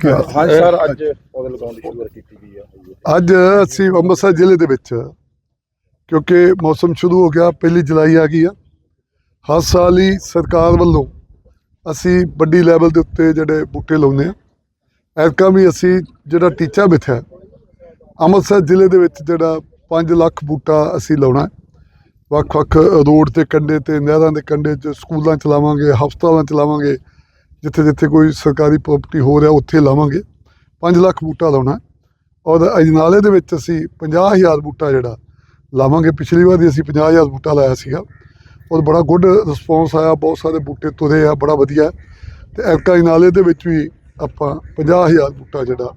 ਕਿਆ ਹਾਂ ਸਰ ਅੱਜ ਪੌਦੇ ਲਗਾਉਣ ਦੀ ਸ਼ੁਰੂਆਤ ਕੀਤੀ ਗਈ ਆ। ਅੱਜ ਅਸੀਂ ਅੰਮ੍ਰਿਤਸਰ ਜ਼ਿਲ੍ਹੇ ਦੇ ਵਿੱਚ ਕਿਉਂਕਿ ਮੌਸਮ ਸ਼ੁਰੂ ਹੋ ਗਿਆ ਪਹਿਲੀ ਜੁਲਾਈ ਆ ਗਈ ਆ। ਹਰ ਸਾਲ ਹੀ ਸਰਕਾਰ ਵੱਲੋਂ ਅਸੀਂ ਵੱਡੀ ਲੈਵਲ ਦੇ ਉੱਤੇ ਜਿਹੜੇ ਬੂਟੇ ਲਾਉਂਦੇ ਆ। ਐਤਕਾਂ ਵੀ ਅਸੀਂ ਜਿਹੜਾ ਟੀਚਾ ਮਿੱਥਿਆ ਅੰਮ੍ਰਿਤਸਰ ਜ਼ਿਲ੍ਹੇ ਦੇ ਵਿੱਚ ਜਿਹੜਾ 5 ਲੱਖ ਬੂਟਾ ਅਸੀਂ ਲਾਉਣਾ। ਵੱਖ-ਵੱਖ ਰੋਡ ਤੇ ਕੰਢੇ ਤੇ ਨਹਿਰਾਂ ਦੇ ਕੰਢੇ 'ਚ ਸਕੂਲਾਂ 'ਚ ਲਾਵਾਂਗੇ ਹਸਪਤਾਲਾਂ 'ਚ ਲਾਵਾਂਗੇ ਜਿੱਥੇ ਜਿੱਥੇ ਕੋਈ ਸਰਕਾਰੀ ਪ੍ਰਾਪਰਟੀ ਹੋ ਰਿਹਾ, ਉੱਥੇ ਲਾਵਾਂਗੇ। 5 ਲੱਖ ਬੂਟਾ ਲਾਉਣਾ ਔਰ ਅਜਨਾਲੇ ਦੇ ਵਿੱਚ ਅਸੀਂ 50000 ਬੂਟਾ ਜਿਹੜਾ ਲਾਵਾਂਗੇ। ਪਿਛਲੀ ਵਾਰ ਵੀ ਅਸੀਂ 50000 ਬੂਟਾ ਲਾਇਆ ਸੀਗਾ। ਔਰ ਬੜਾ ਗੁੱਡ ਰਿਸਪੌਂਸ ਆਇਆ। ਬਹੁਤ ਸਾਰੇ ਬੂਟੇ ਤੁਰੇ ਆ। ਬੜਾ ਵਧੀਆ ਤੇ ਐਲਕਾ ਅਜਨਾਲੇ ਦੇ ਵਿੱਚ ਵੀ ਆਪਾਂ 50000 ਬੂਟਾ ਜਿਹੜਾ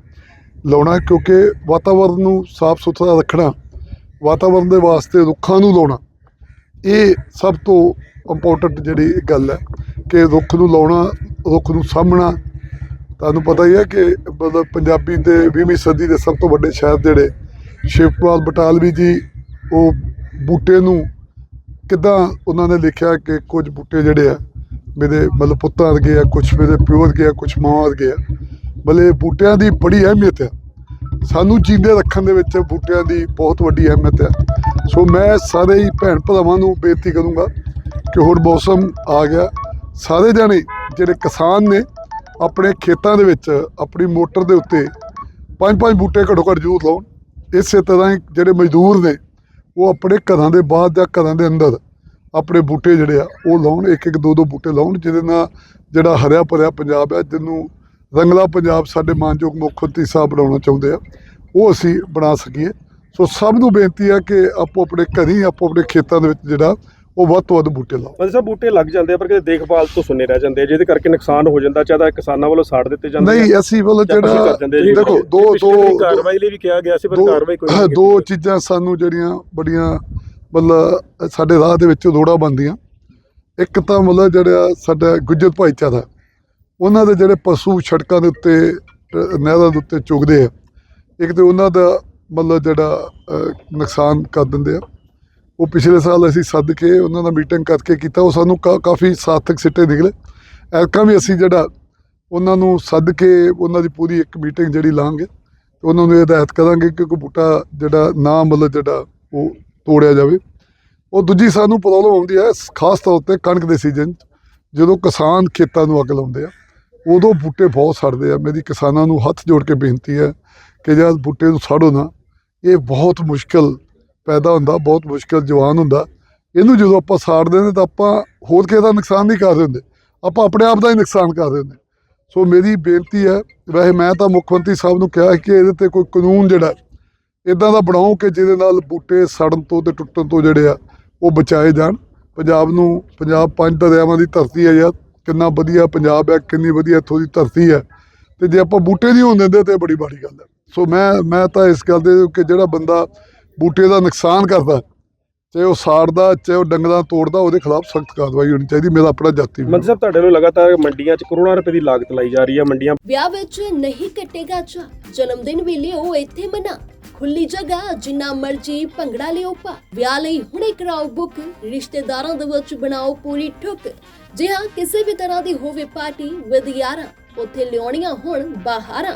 ਲਾਉਣਾ ਕਿਉਂਕਿ ਵਾਤਾਵਰਨ ਨੂੰ ਸਾਫ਼ ਸੁਥਰਾ ਰੱਖਣਾ, ਵਾਤਾਵਰਨ ਦੇ ਵਾਸਤੇ ਰੁੱਖਾਂ ਨੂੰ ਲਾਉਣਾ, ਇਹ ਸਭ ਤੋਂ ਇੰਪੋਰਟੈਂਟ ਜਿਹੜੀ ਗੱਲ ਹੈ ਕਿ ਰੁੱਖ ਨੂੰ ਲਾਉਣਾ ਰੁੱਖ ਨੂੰ ਸਾਂਭਣਾ। ਤੁਹਾਨੂੰ ਪਤਾ ਹੀ ਹੈ ਕਿ ਮਤਲਬ ਪੰਜਾਬੀ ਦੇ 20ਵੀਂ ਸਦੀ ਦੇ ਸਭ ਤੋਂ ਵੱਡੇ ਸ਼ਾਇਰ ਜਿਹੜੇ, ਸ਼ਿਵਪਾਲ ਬਟਾਲਵੀ ਜੀ, ਉਹ ਬੂਟੇ ਨੂੰ ਕਿੱਦਾਂ ਉਹਨਾਂ ਨੇ ਲਿਖਿਆ ਕਿ ਕੁਝ ਬੂਟੇ ਜਿਹੜੇ ਆ, ਮੇਰੇ ਮਤਲਬ ਪੁੱਤਾਂ ਵਰਗੇ ਆ ਕੁਝ ਮੇਰੇ ਪਿਓ ਵਰਗੇ ਆ ਕੁਝ ਮਾਂ ਵਰਗੇ ਆ। ਮਤਲਬ ਬੂਟਿਆਂ ਦੀ ਬੜੀ ਅਹਿਮੀਅਤ ਹੈ ਸਾਨੂੰ ਜੀਂਦੇ ਰੱਖਣ ਦੇ ਵਿੱਚ ਬੂਟਿਆਂ ਦੀ ਬਹੁਤ ਵੱਡੀ ਅਹਿਮੀਅਤ ਹੈ ਸੋ ਮੈਂ ਸਾਰੇ ਹੀ ਭੈਣ ਭਰਾਵਾਂ ਨੂੰ ਬੇਨਤੀ ਕਰੂੰਗਾ ਕਿ ਹੁਣ ਮੌਸਮ ਆ ਗਿਆ। ਸਾਰੇ ਜਾਣੇ ਜਿਹੜੇ ਕਿਸਾਨ ਨੇ ਆਪਣੇ ਖੇਤਾਂ ਦੇ ਵਿੱਚ ਆਪਣੀ ਮੋਟਰ ਦੇ ਉੱਤੇ ਪੰਜ ਪੰਜ ਬੂਟੇ ਘੱਟੋ ਘੱਟ ਜ਼ਰੂਰ ਲਾਉਣ, ਇਸੇ ਤਰ੍ਹਾਂ ਹੀ ਜਿਹੜੇ ਮਜ਼ਦੂਰ ਨੇ, ਉਹ ਆਪਣੇ ਘਰਾਂ ਦੇ ਬਾਹਰ ਜਾਂ ਘਰਾਂ ਦੇ ਅੰਦਰ ਆਪਣੇ ਬੂਟੇ ਜਿਹੜੇ ਆ, ਉਹ ਲਾਉਣ ਇੱਕ ਇੱਕ ਦੋ ਦੋ ਬੂਟੇ ਲਾਉਣ, ਜਿਹਦੇ ਨਾਲ ਜਿਹੜਾ ਹਰਿਆ ਭਰਿਆ ਪੰਜਾਬ ਹੈ ਜਿਹਨੂੰ ਰੰਗਲਾ ਪੰਜਾਬ ਸਾਡੇ ਮਾਨਯੋਗ ਮੁੱਖ ਮੰਤਰੀ ਸਾਹਿਬ ਬਣਾਉਣਾ ਚਾਹੁੰਦੇ ਆ, ਉਹ ਅਸੀਂ ਬਣਾ ਸਕੀਏ। ਸੋ ਸਭ ਨੂੰ ਬੇਨਤੀ ਆ ਕਿ ਆਪੋ ਆਪਣੇ ਘਰੀ, ਆਪੋ ਆਪਣੇ ਖੇਤਾਂ ਦੇ ਵਿੱਚ ਜਿਹੜਾ ਉਹ ਵੱਧ ਤੋਂ ਵੱਧ ਬੂਟੇ ਲਾਓ ਮਤਲਬ ਸਭ ਬੂਟੇ ਲੱਗ ਜਾਂਦੇ ਆ ਪਰ ਕਿਤੇ ਦੇਖਭਾਲ ਤੋਂ ਸੁੰਨੇ ਰਹਿ ਜਾਂਦੇ ਆ ਜਿਹਦੇ ਕਰਕੇ ਨੁਕਸਾਨ ਹੋ ਜਾਂਦਾ ਚਾਹਦਾ ਕਿਸਾਨਾਂ ਵੱਲੋਂ ਸਾੜ ਦਿੱਤੇ ਜਾਂਦੇ ਨਹੀਂ ਅਸੀਂ ਵੱਲੋਂ ਜਿਹੜਾ। ਦੇਖੋ ਦੋ ਦੋ ਕਾਰਵਾਈ ਲਈ ਵੀ ਕਿਹਾ ਗਿਆ ਸੀ ਪਰ ਕਾਰਵਾਈ ਕੋਈ ਨਹੀਂ ਦੋ। ਚੀਜ਼ਾਂ ਸਾਨੂੰ ਜਿਹੜੀਆਂ ਬੜੀਆਂ ਮਤਲਬ ਸਾਡੇ ਰਾਹ ਦੇ ਵਿੱਚ ਰੋੜਾ ਬੰਦੀਆਂ ਇੱਕ ਤਾਂ ਮਤਲਬ ਜਿਹੜਾ ਸਾਡਾ ਗੁੱਜਰ ਭਾਈਚਾਰਾ ਉਹਨਾਂ ਦੇ ਜਿਹੜੇ ਪਸ਼ੂ ਸੜਕਾਂ ਦੇ ਉੱਤੇ ਨਹਿਰਾਂ ਦੇ ਉੱਤੇ ਚੁਗਦੇ ਆ ਇੱਕ ਤੇ ਉਹਨਾਂ ਦਾ ਮਤਲਬ ਜਿਹੜਾ ਨੁਕਸਾਨ ਕਰ ਦਿੰਦੇ ਆ ਉਹ ਪਿਛਲੇ ਸਾਲ ਅਸੀਂ ਸੱਦ ਕੇ ਉਹਨਾਂ ਦਾ ਮੀਟਿੰਗ ਕਰਕੇ ਕੀਤਾ, ਉਹ ਸਾਨੂੰ ਕਾ- ਕਾਫੀ ਸਾਰਥਕ ਸਿੱਟੇ ਨਿਕਲੇ। ਐਲਕਾ ਵੀ ਅਸੀਂ ਜਿਹੜਾ ਉਹਨਾਂ ਨੂੰ ਸੱਦ ਕੇ ਉਹਨਾਂ ਦੀ ਪੂਰੀ ਇੱਕ ਮੀਟਿੰਗ ਜਿਹੜੀ ਲਾਂਗੇ, ਤੇ ਉਹਨਾਂ ਨੂੰ ਹਦਾਇਤ ਕਰਾਂਗੇ ਕਿ ਕੋਈ ਬੂਟਾ ਜਿਹੜਾ ਨਾ ਮਤਲਬ ਜਿਹੜਾ ਉਹ ਤੋੜਿਆ ਜਾਵੇ। ਉਹ ਦੂਜੀ ਸਾਨੂੰ ਪ੍ਰੋਬਲਮ ਆਉਂਦੀ ਹੈ, ਖਾਸ ਤੌਰ ਤੇ ਕਣਕ ਦੇ ਸੀਜ਼ਨ 'ਚ। ਜਦੋਂ ਕਿਸਾਨ ਖੇਤਾਂ ਨੂੰ ਅੱਗ ਲਾਉਂਦੇ ਆ, ਉਦੋਂ ਬੂਟੇ ਬਹੁਤ ਸੜਦੇ ਆ। ਮੇਰੀ ਕਿਸਾਨਾਂ ਨੂੰ ਹੱਥ ਜੋੜ ਕੇ ਬੇਨਤੀ ਹੈ ਕਿ ਜਦ ਬੂਟੇ ਨੂੰ ਸਾੜੋ ਨਾ, ਇਹ ਬਹੁਤ ਮੁਸ਼ਕਲ ਪੈਦਾ ਹੁੰਦਾ, ਬਹੁਤ ਮੁਸ਼ਕਲ ਜਵਾਨ ਹੁੰਦਾ। ਇਹਨੂੰ ਜਦੋਂ ਆਪਾਂ ਸਾੜਦੇ ਨੇ ਤਾਂ ਆਪਾਂ ਹੋਰ ਕਿਸੇ ਦਾ ਨੁਕਸਾਨ ਨਹੀਂ ਕਰ ਰਹੇ ਹੁੰਦੇ ਆਪਾਂ ਆਪਣੇ ਆਪ ਦਾ ਹੀ ਨੁਕਸਾਨ ਕਰ ਰਹੇ ਹੁੰਦੇ ਸੋ ਮੇਰੀ ਬੇਨਤੀ ਹੈ, ਵੈਸੇ ਮੈਂ ਤਾਂ ਮੁੱਖ ਮੰਤਰੀ ਸਾਹਿਬ ਨੂੰ ਕਿਹਾ ਕਿ ਇਹਦੇ ਤੇ ਕੋਈ ਕਾਨੂੰਨ ਜਿਹੜਾ ਇਦਾਂ ਦਾ ਬਣਾਓ ਕਿ ਜਿਹਦੇ ਨਾਲ ਬੂਟੇ ਸੜਨ ਤੋਂ ਤੇ ਟੁੱਟਣ ਤੋਂ ਜਿਹੜੇ ਆ, ਉਹ ਬਚਾਏ ਜਾਣ। ਪੰਜਾਬ ਨੂੰ, ਪੰਜਾਬ ਪੰਜ ਦਰਿਆਵਾਂ ਦੀ ਧਰਤੀ ਹੈ ਯਾਰ, ਕਿੰਨਾ ਵਧੀਆ ਪੰਜਾਬ ਹੈ, ਕਿੰਨੀ ਵਧੀਆ ਇੱਥੋਂ ਦੀ ਧਰਤੀ ਹੈ। ਤੇ ਜੇ ਆਪਾਂ ਬੂਟੇ ਨਹੀਂ ਹੋਣ ਦਿੰਦੇ ਤੇ ਇਹ ਬੜੀ ਬਾੜੀ ਗੱਲ ਹੈ। ਸੋ ਮੈਂ ਮੈਂ ਤਾਂ ਇਸ ਗੱਲ ਦੇ ਕਿ ਜਿਹੜਾ ਬੰਦਾ ਬੂਟੇ ਦਾ ਨੁਕਸਾਨ ਕਰਦਾ ਚਾਹੇ ਉਹ ਸਾੜਦਾ ਚਾਹੇ ਉਹ ਡੰਗਰਾਂ ਤੋੜਦਾ ਉਹਦੇ ਖਿਲਾਫ ਸਖਤ ਕਾਰਵਾਈ ਹੋਣੀ ਚਾਹੀਦੀ ਮੇਰਾ ਆਪਣਾ ਜਾਤੀ ਮੰਤਰੀ ਸਾਹਿਬ ਤੁਹਾਡੇ ਨੂੰ ਲਗਾਤਾਰ ਮੰਡੀਆਂ 'ਚ ਕਰੋੜਾਂ ਰੁਪਏ ਦੀ ਲਾਗਤ ਲਾਈ ਜਾ ਰਹੀ ਹੈ ਮੰਡੀਆਂ ਵਿਆਹ ਵਿੱਚ ਨਹੀਂ ਕੱਟੇਗਾ ਚਾ ਜਨਮ ਦਿਨ ਵੇਲੇ ਉਹ ਇੱਥੇ ਮਨਾ। ਖੁੱਲੀ ਜਗ੍ਹਾ ਜਿੰਨਾ ਮਰਜ਼ੀ ਭੰਗੜਾ ਲਿਓ ਪਾ ਵਿਆਹ ਲਈ ਹੁਣੇ ਕਰਾਓ ਬੁੱਕ ਰਿਸ਼ਤੇਦਾਰਾਂ ਦੇ ਵਿੱਚ ਬਣਾਓ ਪੂਰੀ ਠੁੱਕ। ਜੇ ਹਾਂ ਕਿਸੇ ਵੀ ਤਰ੍ਹਾਂ ਦੀ ਹੋਵੇ ਪਾਰਟੀ ਵਿਦ ਯਾਰਾਂ ਉੱਥੇ ਲਿਆਉਣੀਆਂ ਹੁਣ ਬਾਹਰਾਂ।